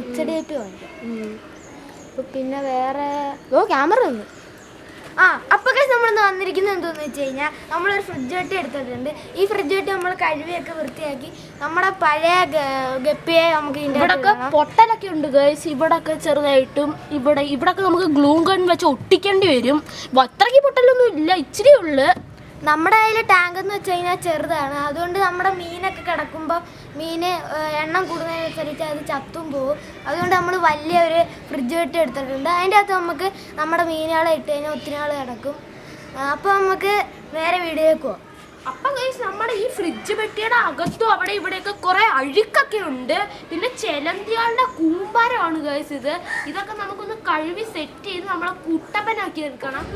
Mixed ആയിട്ട് വാങ്ങിക്കാം പിന്നെ വേറെ ഓ ക്യാമറ വന്നു. ആ അപ്പോൾ നമ്മളിന്ന് വന്നിരിക്കുന്നത് എന്തോന്ന് വെച്ച് കഴിഞ്ഞാൽ നമ്മളൊരു ഫ്രിഡ്ജ് വെട്ടി എടുത്തിട്ടുണ്ട്. ഈ ഫ്രിഡ്ജ് വെട്ടി നമ്മൾ കഴുകിയൊക്കെ വൃത്തിയാക്കി നമ്മുടെ പഴയ ഗപ്പിയെ നമുക്ക് ഇവിടൊക്കെ പൊട്ടലൊക്കെ ഉണ്ട് ഗൈസ് ഇവിടൊക്കെ ചെറുതായിട്ടും ഇവിടെ ഇവിടൊക്കെ നമുക്ക് ഗ്ലൂ ഗൺ വെച്ച് ഒട്ടിക്കേണ്ടി വരും. അത്രയ്ക്ക് പൊട്ടലൊന്നും ഇല്ല ഇച്ചിരി ഉള്ളു. നമ്മുടെ കയ്യിൽ ടാങ്ക് എന്ന് വെച്ച് കഴിഞ്ഞാൽ ചെറുതാണ്. അതുകൊണ്ട് നമ്മുടെ മീനൊക്കെ കിടക്കുമ്പോൾ മീന് എണ്ണം കൂടുന്നതിനനുസരിച്ച് അത് ചത്തും പോകും അതുകൊണ്ട് നമ്മൾ വലിയ ഒരു ഫ്രിഡ്ജ് വെട്ടി എടുത്തിട്ടുണ്ട്. അതിന്റെ അകത്ത് നമുക്ക് നമ്മുടെ മീനുകളെ ഇട്ട് കഴിഞ്ഞാൽ ഒത്തിരി നാൾ കിടക്കും. അപ്പോൾ നമുക്ക് വേറെ വീടിലേക്ക് പോവാം. അപ്പൊ കഴിച്ച് നമ്മുടെ ഈ ഫ്രിഡ്ജ് പെട്ടിയുടെ അകത്തും അവിടെ ഇവിടെയൊക്കെ കുറെ അഴുക്കൊക്കെ ഉണ്ട്. പിന്നെ ചെലന്തിയാളുടെ കൂമ്പാരമാണ് ഇത്. ഇതൊക്കെ നമുക്കൊന്ന് കഴുകി സെറ്റ് ചെയ്ത് നമ്മളെ കുട്ടപ്പനാക്കി എടുക്കണം.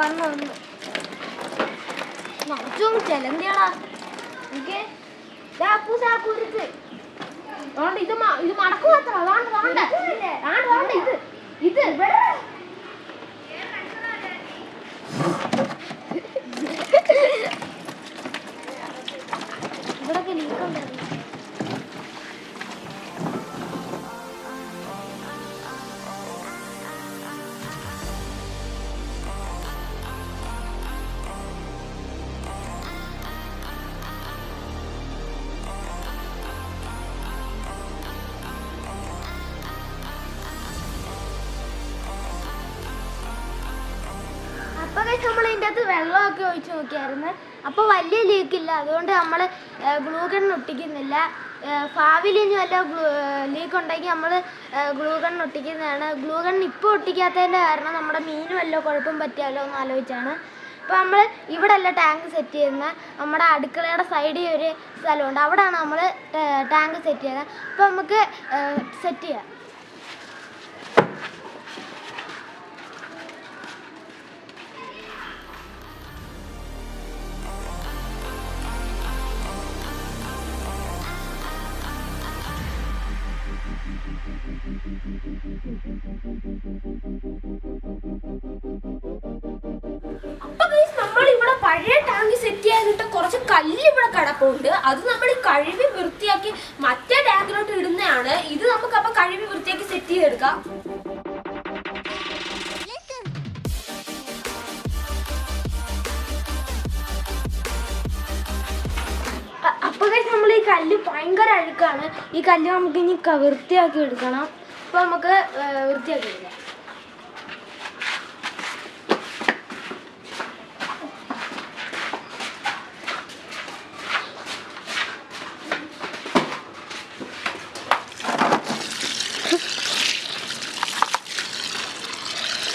വന്നു വന്നു നിറച്ചും ചെലന്തിയാടാ എനിക്ക് കുരുക്ക് അതുകൊണ്ട് ഇത് ഇത് മടക്കു അതാണ്ട് കുരുക്കില്ലേ? അതാണ്ട് അതാണ്ട് ഇത് ഇത്. നമ്മൾ ഇതിന്റെ അകത്ത് വെള്ളമൊക്കെ ഒഴിച്ച് നോക്കിയായിരുന്നു. അപ്പോൾ വലിയ ലീക്ക് ഇല്ല. അതുകൊണ്ട് നമ്മൾ ഗ്ലൂഗൺ ഒട്ടിക്കുന്നില്ല. ഭാവിയിൽ ഇനി വല്ല ലീക്ക് ഉണ്ടെങ്കിൽ നമ്മൾ ഗ്ലൂഗൺ ഒട്ടിക്കുന്നതാണ്. ഗ്ലൂഗൺ ഇപ്പോൾ ഒട്ടിക്കാത്തതിന്റെ കാരണം നമ്മുടെ മീൻ വല്ല കുഴപ്പം പറ്റിയാലോ എന്ന് ആലോചിച്ചാണ്. അപ്പോൾ നമ്മൾ ഇവിടെ അല്ല ടാങ്ക് സെറ്റ് ചെയ്യുന്നത് നമ്മുടെ അടുക്കളയുടെ സൈഡിൽ ഒരു സ്ഥലമുണ്ട്. അവിടെയാണ് നമ്മൾ ടാങ്ക് സെറ്റ് ചെയ്യുന്നത് അപ്പോൾ നമുക്ക് സെറ്റ് ചെയ്യാം. കിടപ്പുണ്ട് അത് നമ്മൾ കഴിവി വൃത്തിയാക്കി മറ്റേ ടാങ്കിലോട്ട് ഇടുന്നതാണ്. ഇത് നമുക്ക് അപ്പൊ കഴുകി വൃത്തിയാക്കി സെറ്റ് ചെയ്തെടുക്കാം. അപ്പോൾ നമ്മൾ ഈ കല്ല് ഭയങ്കര അഴുക്കാണ്. ഈ കല്ല് നമുക്ക് ഇനി വൃത്തിയാക്കി എടുക്കണം. അപ്പോൾ നമുക്ക് വൃത്തിയാക്കി എടുക്കാം.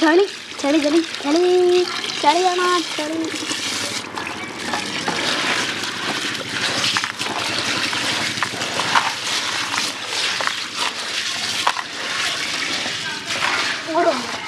சளி சளி சளி சளி சளியானா சளி Oh.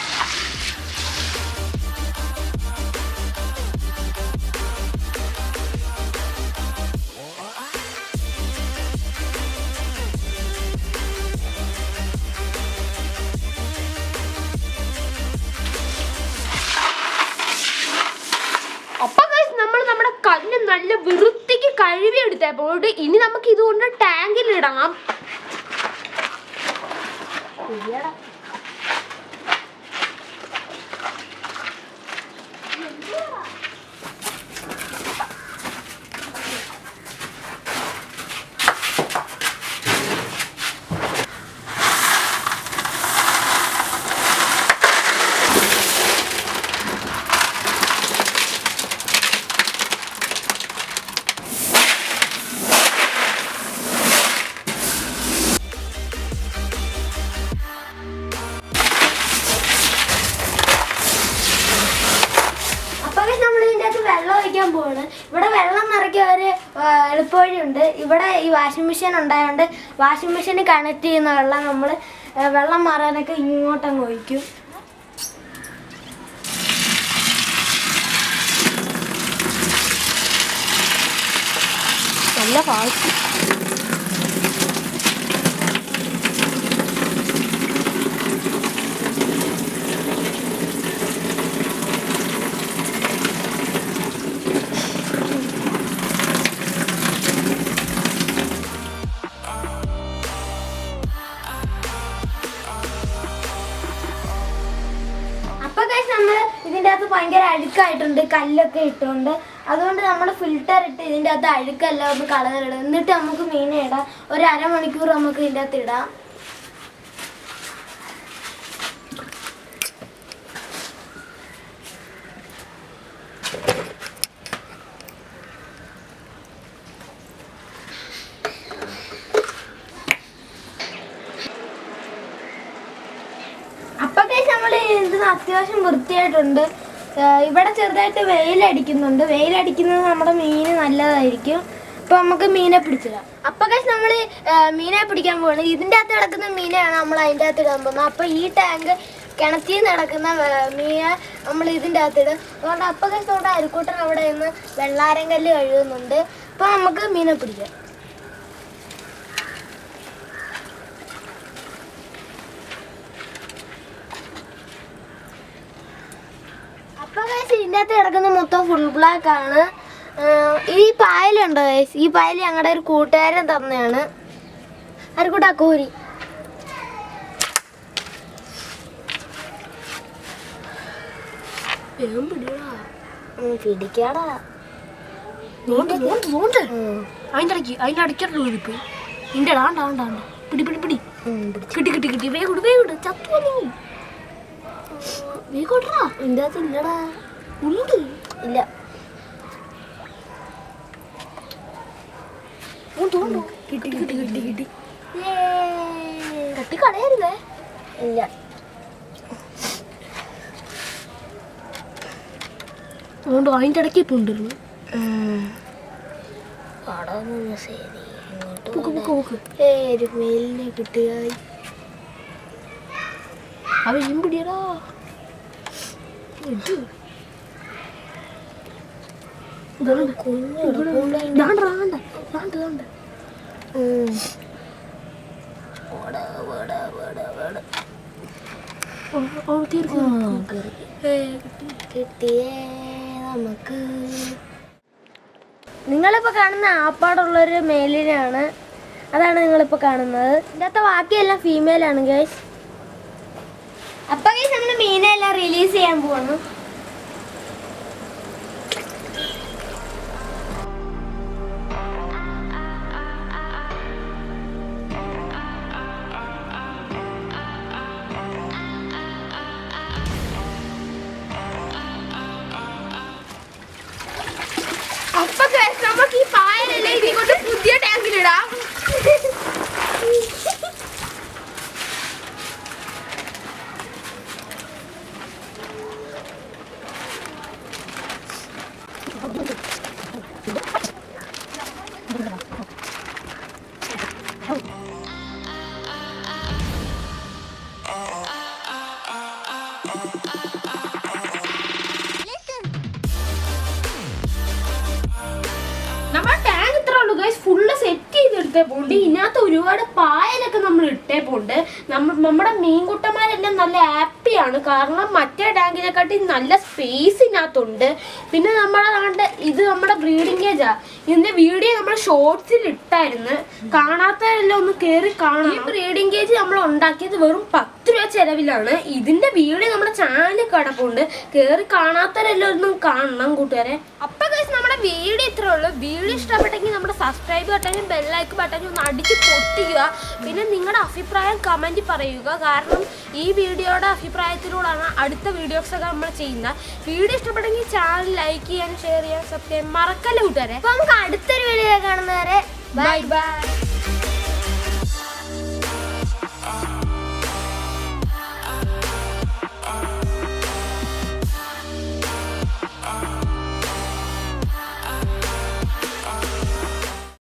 നല്ല വൃത്തിക്ക് കഴുകി എടുത്തപ്പോൾ ഇനി നമുക്ക് ഇതുകൊണ്ട് ടാങ്കിൽ ഇടണം എളുപ്പവഴിയുണ്ട് ഇവിടെ ഈ വാഷിംഗ് മെഷീൻ ഉണ്ടായതുകൊണ്ട് വാഷിംഗ് മെഷീനിൽ കണക്ട് ചെയ്യുന്ന വെള്ളം നമ്മൾ വെള്ളം മാറാനൊക്കെ ഇങ്ങോട്ടങ്ങ് ഒഴിക്കും. നല്ല ഫാസ്റ്റ് അഴുക്കായിട്ടുണ്ട് കല്ലൊക്കെ ഇട്ടുകൊണ്ട് അതുകൊണ്ട് നമ്മൾ ഫിൽട്ടർ ഇട്ട് ഇതിന്റെ അകത്ത് അഴുക്കെല്ലാം ഒന്ന് കളറിടും എന്നിട്ട് നമുക്ക് മീനെ ഇടാം. ഒരു അരമണിക്കൂർ നമുക്ക് ഇതിന്റെ അകത്ത് ഇടാം. നമ്മൾ ഇത് അത്യാവശ്യം വൃത്തിയായിട്ടുണ്ട്. ഇവിടെ ചെറുതായിട്ട് വെയിലടിക്കുന്നുണ്ട്. വെയിലടിക്കുന്നത് നമ്മുടെ മീന് നല്ലതായിരിക്കും. അപ്പൊ നമുക്ക് മീനെ പിടിച്ചിടാം. അപ്പൊ കഴിച്ച് നമ്മൾ മീനെ പിടിക്കാൻ പോകണം ഇതിന്റെ അകത്ത് കിടക്കുന്ന മീനെയാണ് നമ്മൾ അതിന്റെ അകത്ത് ഇടാൻ പോകുന്നത്. അപ്പൊ ഈ ടാങ്ക് കിണറ്റിൽ നടക്കുന്ന മീനെ നമ്മൾ ഇതിന്റെ അകത്ത് ഇടും. അതുകൊണ്ട് അപ്പൊ കഴിച്ച് അരിക്കൂട്ടൻ അവിടെ നിന്ന് വെള്ളാരം കല്ല് കഴുകുന്നുണ്ട്. അപ്പൊ നമുക്ക് മീനെ പിടിക്കാം. അപ്പൊ ഗൈസ് ഇതിന്റെ അകത്ത് കിടക്കുന്ന മൊത്തം ഫുൾ ബ്ലാക്ക് ആണ്. ഈ പായലുണ്ടോ ഗൈസ് ഈ പായൽ ഞങ്ങളുടെ ഒരു കൂട്ടുകാരൻ തന്നെയാണ്. ആർക്കൂട്ടാ കോരി? പിടിക്കാടാ. ഇടയ്ക്ക് നിന്റെ ആണ്ടാ ആണ്ടാ പിടി പിടി പിടി. കിട്ടി കിട്ടി കിട്ടി. വേഗം വേഗം ചത്തു നീ. അകത്ത് ഇല്ലടാ. ഉണ്ട്. ഇല്ല. കിട്ടി കിട്ടി കിട്ടി കിട്ടി. കട്ടി കളയരുതേ. ഇല്ല. അതുകൊണ്ട് അതിന്റെ ഇടയ്ക്ക് ഇപ്പൊ ഉണ്ടിരുന്നു കിട്ടിയായി അവ ശരി നമുക്ക് കാണുന്ന ആപ്പാടുള്ളൊരു മെയിലിനാണ് അതാണ് നിങ്ങളിപ്പോ കാണുന്നത്. ഇതിനകത്തെ ബാക്കിയെല്ലാം ഫീമെയിൽ ആണ് ഗൈസ് അപ്പൊ നമ്മൾ മീനെ എല്ലാം റിലീസ് ചെയ്യാൻ പോകുന്നു അപ്പൊ നമുക്ക് ഈ പായലല്ലേ ഇതികൊണ്ട് പുതിയ ടാങ്കിലിടാം നമ്മുടെ ടാങ്ക് ഇത്ര ഉള്ളൂ ഗൈസ് ഫുള്ള് സെറ്റ് ചെയ്തെടുത്തേ. പോണ്ട് ഇതിനകത്ത് ഒരുപാട് പായലൊക്കെ നമ്മൾ ഇട്ടേ. പോണ്ട് നമ്മ നമ്മുടെ മീൻകുട്ടന്മാരെല്ലാം നല്ല ഹാപ്പിയാണ് കാരണം മറ്റേ ടാങ്കിനെക്കാട്ടി നല്ല സ്പേസിനകത്തുണ്ട് പിന്നെ നമ്മുടെ കണ്ട് ഇത് നമ്മുടെ ബ്രീഡിംഗ് കേജാണ് ഇതിന്റെ വീഡിയോ നമ്മൾ ഷോർട്സിൽ ഇട്ടായിരുന്നു. കാണാത്തവരെല്ലാം ഒന്ന് കയറി കാണാം ഈ ബ്രീഡിംഗ് കേജ് നമ്മൾ ഉണ്ടാക്കിയത് വെറും പത്ത് രൂപ ചെലവിലാണ്. ഇതിന്റെ വീഡിയോ നമ്മുടെ ചാനലിൽ കിടപ്പുണ്ട്. കയറി കാണാത്തവരെല്ലാം ഒന്നും കാണണം കൂട്ടുകാരെ. അപ്പൊ കഴിച്ച് നമ്മുടെ വീഡിയോ ഇത്രേ ഉള്ളൂ. വീഡിയോ ഇഷ്ടപ്പെട്ടെങ്കിൽ നമ്മുടെ സബ്സ്ക്രൈബ് ബട്ടനും ബെല്ലൈക്ക് ബട്ടനും ഒന്ന് അടിച്ച് പൊട്ടിക്കുക. പിന്നെ നിങ്ങളുടെ അഭിപ്രായം കമന്റ് പറയുക. കാരണം ഈ വീഡിയോയുടെ അഭിപ്രായത്തിലൂടെയാണ് അടുത്ത വീഡിയോസൊക്കെ നമ്മൾ ചെയ്യുന്നത്. വീഡിയോ ഇഷ്ടപ്പെട്ടെങ്കിൽ ചാനൽ ലൈക്ക് ചെയ്യാൻ ഷെയർ ചെയ്യാൻ സബ്സ്ക്രൈബ് മറക്കല്ല കൂട്ടുകാരെ? അപ്പോൾ നമുക്ക് അടുത്തൊരു വീഡിയോ കാണുന്നവരെ ബൈ ബൈ